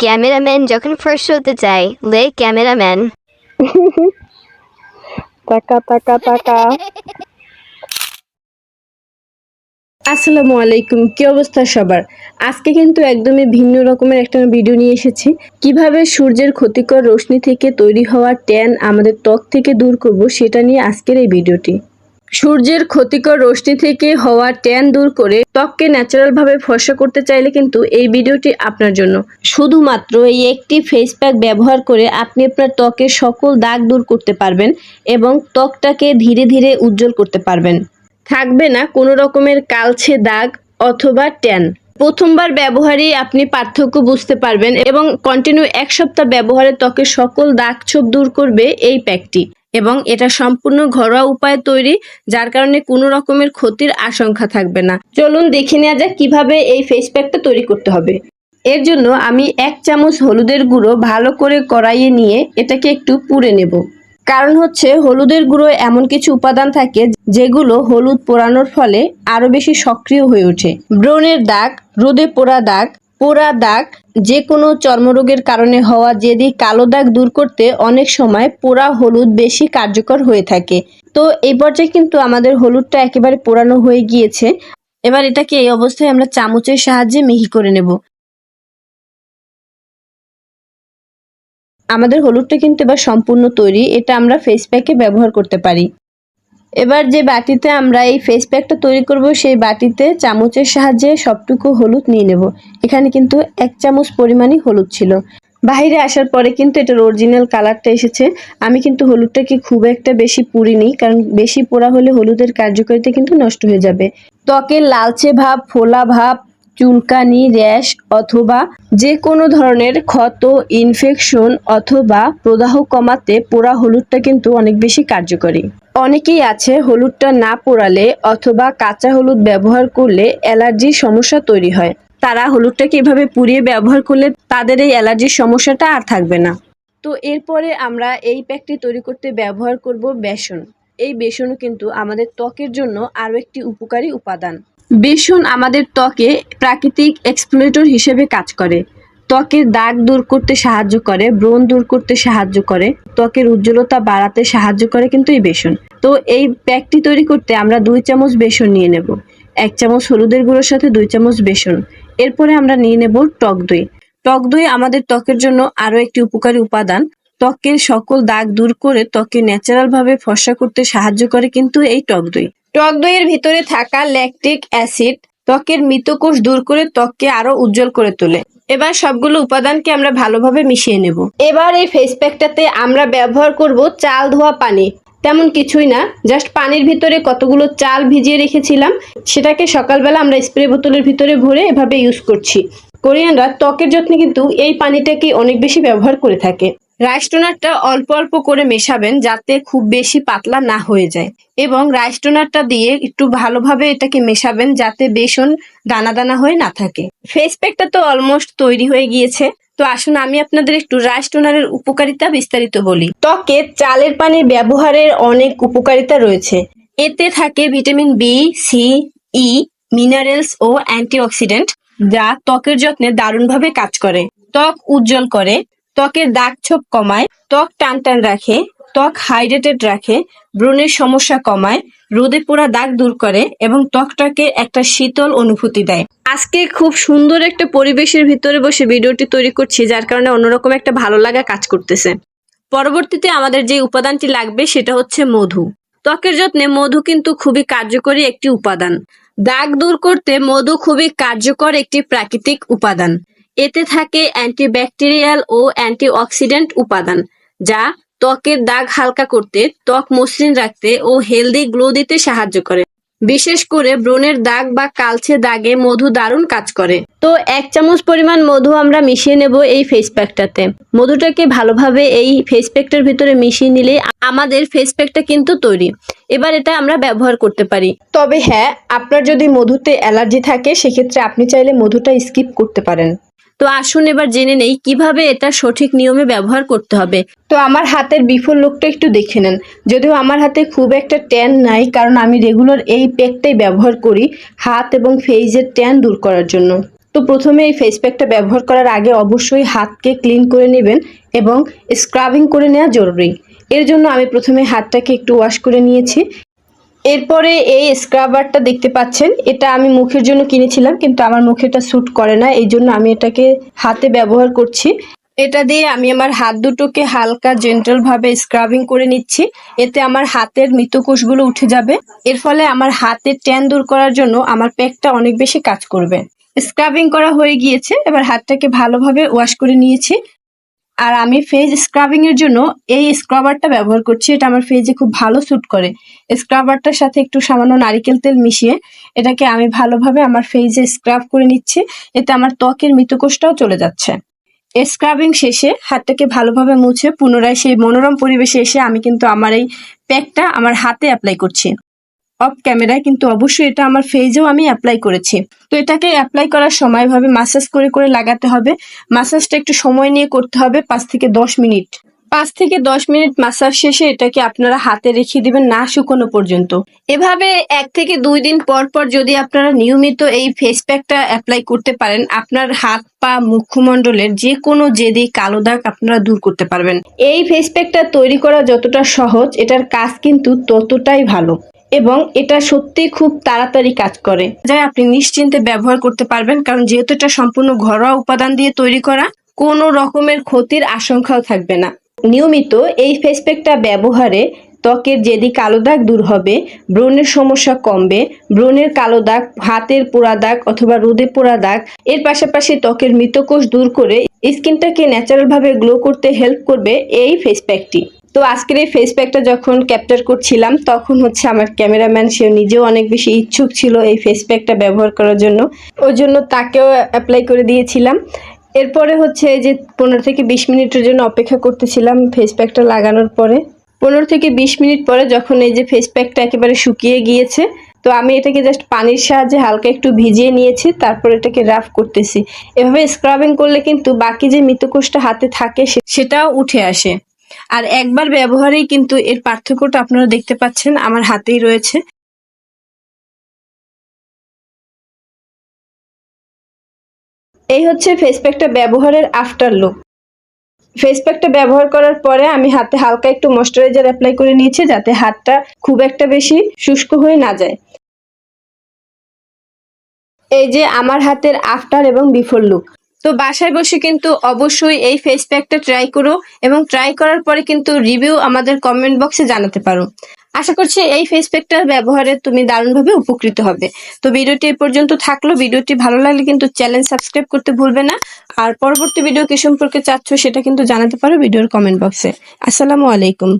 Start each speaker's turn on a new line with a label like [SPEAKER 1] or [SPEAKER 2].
[SPEAKER 1] Cameraman যখন first হতে চায় লে ক্যামেরাম্যান
[SPEAKER 2] টাকা টাকা টাকা। আসসালামু আলাইকুম কি অবস্থা সবার? আজকে কিন্তু একদমই ভিন্ন রকমের একটা ভিডিও নিয়ে এসেছি। কীভাবে সূর্যের ক্ষতিকর রশ্মি থেকে তৈরি হওয়া ট্যান আমাদের ত্বক থেকে দূর করব, সেটা নিয়ে আজকের এই ভিডিওটি সূর্যের ক্ষতিকর রশ্মি থেকে হওয়া ট্যান দূর করে ত্বককে ন্যাচারাল ভাবে ফর্সা করতে চাইলে কিন্তু এই ভিডিওটি আপনার জন্য। শুধুমাত্র এই একটি ফেস প্যাক ব্যবহার করে আপনি আপনার ত্বকের সকল দাগ দূর করতে পারবেন এবং ত্বকটাকে ধীরে ধীরে উজ্জ্বল করতে পারবেন। থাকবে না কোনো রকমের কালছে দাগ অথবা ট্যান। প্রথমবার ব্যবহারেই আপনি পার্থক্য বুঝতে পারবেন এবং কন্টিনিউ এক সপ্তাহ ব্যবহারে ত্বকের সকল দাগ ছোপ দূর করবে এই প্যাকটি এবং এটা সম্পূর্ণ ঘরোয়া উপায়ে তৈরি, যার কারণে কোনো রকমের ক্ষতির আশঙ্কা থাকবে না। চলুন দেখে নেওয়া যাক কীভাবে এই ফেস প্যাকটা তৈরি করতে হবে। এর জন্য আমি এক চামচ হলুদের গুঁড়ো ভালো করে কড়াইয়ে নিয়ে এটাকে একটু পুড়ে নেব। কারণ হচ্ছে হলুদের গুঁড়ো এমন কিছু উপাদান থাকে যেগুলো হলুদ পোড়ানোর ফলে আরও বেশি সক্রিয় হয়ে ওঠে। ব্রণের দাগ, রোদে পোড়া দাগ পোড়া দাগ যে কোনো চর্মরোগের কারণে হওয়া যেদি কালো দাগ দূর করতে অনেক সময় পোড়া হলুদ বেশি কার্যকর হয়ে থাকে। তো এই পর্যায়ে কিন্তু আমাদের হলুদটা একেবারে পোড়ানো হয়ে গিয়েছে। এবার এটাকে এই অবস্থায় আমরা চামচের সাহায্যে মিহি করে নেব। আমাদের হলুদটা কিন্তু এবার সম্পূর্ণ তৈরি। এটা আমরা ফেস প্যাকে ব্যবহার করতে পারি। এবার যে বাটিতে আমরা এই ফেস প্যাকটা তৈরি করব, সেই বাটিতে চামচের সাহায্যে সবটুকু হলুদ নিয়ে নেব। এখানে কিন্তু এক চামচ পরিমাণই হলুদ ছিল। বাইরে আসার পরে কিন্তু এটার অরিজিনাল কালারটা এসেছে। আমি কিন্তু হলুদটাকে খুব একটা বেশি পুরিনি কারণ বেশি পোড়া হলে হলুদের কার্যকারিতা কিন্তু নষ্ট হয়ে যাবে। ত্বকের লালচে ভাব, ফোলা ভাব চুলকানি, র্যাশ অথবা যে কোনো ধরনের ক্ষত ইনফেকশন অথবা প্রদাহ কমাতে পোড়া হলুদটা কিন্তু অনেক বেশি কার্যকরী। অনেকেই আছে হলুদটা না পোড়ালে অথবা কাঁচা হলুদ ব্যবহার করলে অ্যালার্জির সমস্যা তৈরি হয়। তারা হলুদটাকে এভাবে পুড়িয়ে ব্যবহার করলে তাদের এই অ্যালার্জির সমস্যাটা আর থাকবে না। তো এরপরে আমরা এই প্যাকটি তৈরি করতে ব্যবহার করব বেসন। এই বেসনও কিন্তু আমাদের ত্বকের জন্য আরও একটি উপকারী উপাদান। বেসন আমাদের ত্বকে প্রাকৃতিক এক্সপ্লোরেটর হিসেবে কাজ করে। ত্বকের দাগ দূর করতে সাহায্য করে, ব্রণ দূর করতে সাহায্য করে, ত্বকের উজ্জ্বলতা বাড়াতে সাহায্য করে কিন্তু এই বেসন। তো এই প্যাকটি তৈরি করতে আমরা দুই চামচ বেসন নিয়ে নেব। এক চামচ হলুদের গুঁড়োর সাথে দুই চামচ বেসন। এরপরে আমরা নিয়ে নেব টক দই। টক দই আমাদের ত্বকের জন্য আরও একটি উপকারী উপাদান। ত্বকের সকল দাগ দূর করে ত্বকে ন্যাচারালভাবে ফর্সা করতে সাহায্য করে কিন্তু এই টক দই। টক দইয়ের ভিতরে থাকা ল্যাকটিক অ্যাসিড ত্বকের মৃতকোষ দূর করে ত্বককে আরও উজ্জ্বল করে তোলে। এবার সবগুলো উপাদানকে আমরা ভালোভাবে মিশিয়ে নেব। এবার এই ফেস প্যাকটাতে আমরা ব্যবহার করব চাল ধোয়া পানি। তেমন কিছুই না জাস্ট পানির ভিতরে কতগুলো চাল ভিজিয়ে রেখেছিলাম, সেটাকে সকালবেলা আমরা স্প্রে বোতলের ভিতরে ভরে এভাবে ইউজ করছি। কোরিয়ানরা ত্বকের যত্নে কিন্তু এই পানিটাকে অনেক বেশি ব্যবহার করে থাকে। রাইস টোনারটা অল্প অল্প করে মেশাবেন যাতে খুব বেশি পাতলা না হয়ে যায়। এবং রাইস টোনারটা দিয়ে একটু ভালোভাবে এটাকে মেশাবেন যাতে বেসন দানা দানা হয়ে না থাকে। ফেস প্যাকটা তো অলমোস্ট তৈরি হয়ে গিয়েছে। তো আসুন আমি আপনাদের একটু রাইস টোনারের উপকারিতা বিস্তারিত বলি। ত্বকে চালের পানি ব্যবহারের অনেক উপকারিতা রয়েছে। এতে থাকে vitamin B C E minerals ও অ্যান্টিঅক্সিডেন্ট যা ত্বকের যত্নে দারুণভাবে কাজ করে। ত্বক উজ্জ্বল করে। ত্বকের দাগ ছোপ কমায়, ত্বক টান টান রাখে, ত্বক হাইড্রেটেড রাখে, ব্রণের সমস্যা কমায়, রোদে পোড়া দাগ দূর করে এবং ত্বকটাকে একটা শীতল অনুভূতি দেয়। আজকে খুব সুন্দর একটা পরিবেশের ভিতরে বসে ভিডিওটি তৈরি করছি, যার কারণে অন্যরকম একটা ভালো লাগা কাজ করতেছে। পরবর্তীতে আমাদের যে উপাদানটি লাগবে সেটা হচ্ছে মধু। ত্বকের যত্নে মধু কিন্তু খুবই কার্যকরী একটি উপাদান। দাগ দূর করতে মধু খুবই কার্যকর একটি প্রাকৃতিক উপাদান। এতে থাকে অ্যান্টিব্যাকটেরিয়াল ও অ্যান্টিঅক্সিডেন্ট উপাদান, যা ত্বকের দাগ হালকা করতে, ত্বক মসৃণ রাখতে ও হেলদি গ্লো দিতে সাহায্য করে। বিশেষ করে ব্রণের দাগ বা কালচে দাগে মধু দারুণ কাজ করে। তো এক চামচ পরিমাণ মধু আমরা মিশিয়ে নেব এই ফেস প্যাকটাতে মধুটাকে ভালোভাবে এই ফেস প্যাকটার ভিতরে মিশিয়ে নিলে আমাদের ফেস প্যাকটা কিন্তু তৈরি। এবার এটা আমরা ব্যবহার করতে পারি। তবে হ্যাঁ আপনার যদি মধুতে অ্যালার্জি থাকে, সেক্ষেত্রে আপনি চাইলে মধুটা স্কিপ করতে পারেন। তো আসুন এবার জেনে নেই কীভাবে এটা সঠিক নিয়মে ব্যবহার করতে হবে। তো আমার হাতের বিফল লোকটা একটু দেখে নেন। যদিও আমার হাতে খুব একটা ট্যান নাই, কারণ আমি রেগুলার এই প্যাকটাই ব্যবহার করি, হাত এবং ফেইজের ট্যান দূর করার জন্য। তো প্রথমে এই ফেস প্যাকটা ব্যবহার করার আগে অবশ্যই হাতকে ক্লিন করে নেবেন এবং স্ক্রাবিং করে নেওয়া জরুরি। এর জন্য আমি প্রথমে হাতটাকে একটু ওয়াশ করে নিয়েছি। এরপরে এই স্ক্রাবারটা দেখতে পাচ্ছেন, এটা আমি মুখের জন্য কিনেছিলাম, কিন্তু আমার মুখে এটা স্যুট করে না, এই জন্য আমি এটাকে হাতে ব্যবহার করছি। এটা দিয়ে আমি আমার হাত দুটোকে হালকা জেন্টাল ভাবে স্ক্রাবিং করে নিচ্ছি, এতে আমার হাতের মৃতকোষগুলো উঠে যাবে। এর ফলে আমার হাতের ট্যান দূর করার জন্য আমার প্যাকটা অনেক বেশি কাজ করবে। স্ক্রাবিং করা হয়ে গিয়েছে, এবার হাতটাকে ভালোভাবে ওয়াশ করে নিয়েছি। আর আমি ফেস স্ক্রাবিং এর জন্য এই স্ক্রাবারটা ব্যবহার করছি। এটা আমার ফেসে খুব ভালো স্যুট করে। স্ক্রাবারটার সাথে একটু সামান্য নারিকেল তেল মিশিয়ে এটাকে আমি ভালোভাবে আমার ফেসে স্ক্রাব করে নিচ্ছি। এতে আমার ত্বকের মৃতকোষটাও চলে যাচ্ছে। স্ক্রাবিং শেষে হাতটাকে ভালোভাবে মুছে পুনরায় সেই মনোরম পরিবেশে এসে আমি কিন্তু আমার এই প্যাকটা আমার হাতে অ্যাপ্লাই করছি। অফ ক্যামেরায়, কিন্তু অবশ্যই এটা আমার ফেজেও আমি অ্যাপ্লাই করেছি। তো এটাকে অ্যাপ্লাই করার সময় ভাবে মাসাজ করে করে লাগাতে হবে। মাসাজটা একটু সময় নিয়ে করতে হবে, পাঁচ থেকে দশ মিনিট। পাঁচ থেকে দশ মিনিট মাসাজ শেষে এটাকে আপনারা হাতে রেখে দিবেন না শুকনো পর্যন্ত। এভাবে এক থেকে দুই দিন পর পর যদি আপনারা নিয়মিত এই ফেস প্যাকটা অ্যাপ্লাই করতে পারেন, আপনার হাত পা, মুখমণ্ডলের যে কোনো জেদি কালো দাগ আপনারা দূর করতে পারবেন। এই ফেস প্যাকটা তৈরি করা যতটা সহজ, এটার কাজ কিন্তু ততটাই ভালো। এবং এটা সত্যি খুব তাড়াতাড়ি কাজ করে। যাই আপনি নিশ্চিন্তে ব্যবহার করতে পারবেন কারণ যেহেতু এটা সম্পূর্ণ ঘরোয়া উপাদান দিয়ে তৈরি করা কোনো রকমের ক্ষতির আশঙ্কাও থাকবে না। নিয়মিত এই ফেস প্যাকটা ব্যবহারে ত্বকের যেদি কালো দাগ দূর হবে ব্রণের সমস্যা কমবে ব্রণের কালো দাগ হাতের পোড়া দাগ অথবা রোদে পোড়া দাগ এর পাশাপাশি ত্বকের মৃতকোষ দূর করে স্কিনটাকে ন্যাচারাল ভাবে গ্লো করতে হেল্প করবে এই ফেস প্যাকটি তো আজকের এই ফেস প্যাকটা যখন ক্যাপচার করছিলাম, তখন হচ্ছে আমার ক্যামেরাম্যান সে নিজেও অনেক বেশি ইচ্ছুক ছিল এই ফেস প্যাকটা ব্যবহার করার জন্য। ওই জন্য তাকেও অ্যাপ্লাই করে দিয়েছিলাম। এরপরে হচ্ছে যে পনেরো থেকে বিশ মিনিটের জন্য অপেক্ষা করতেছিলাম ফেস প্যাকটা লাগানোর পরে। পনেরো থেকে বিশ মিনিট পরে যখন এই যে ফেস প্যাকটা একেবারে শুকিয়ে গিয়েছে, তো আমি এটাকে জাস্ট পানির সাহায্যে হালকা একটু ভিজিয়ে নিয়েছি, তারপর এটাকে রাফ করতেছি। এভাবে স্ক্রাবিং করলে কিন্তু বাকি যে মৃতকোষটা হাতে থাকে সেটাও উঠে আসে। আর একবার ব্যবহারেই কিন্তু এর পার্থক্যটা আপনারা দেখতে পাচ্ছেন আমার হাতেই রয়েছে। এই হচ্ছে ফেস প্যাকটা ব্যবহারের আফটার লুক ফেস প্যাকটা ব্যবহার করার পরে আমি হাতে হালকা একটু ময়শ্চারাইজার অ্যাপ্লাই করে নিয়েছি যাতে হাতটা খুব একটা বেশি শুষ্ক হয়ে না যায়। এই যে আমার হাতের আফটার এবং বিফোর লুক তো বাসায় বসে কিন্তু অবশ্যই এই ফেস প্যাকটা ট্রাই করো এবং ট্রাই করার পরে কিন্তু রিভিউ আমাদের কমেন্ট বক্সে জানাতে পারো। আশা করছি এই ফেস প্যাকটার ব্যবহারে তুমি দারুণভাবে উপকৃত হবে। তো ভিডিওটি এ পর্যন্ত থাকল। ভিডিওটি ভালো লাগলে কিন্তু চ্যানেল সাবস্ক্রাইব করতে ভুলবে না। আর পরবর্তী ভিডিও কি সম্পর্কে চাচ্ছ সেটা কিন্তু জানাতে পারো ভিডিওর কমেন্ট বক্সে আসসালামু আলাইকুম।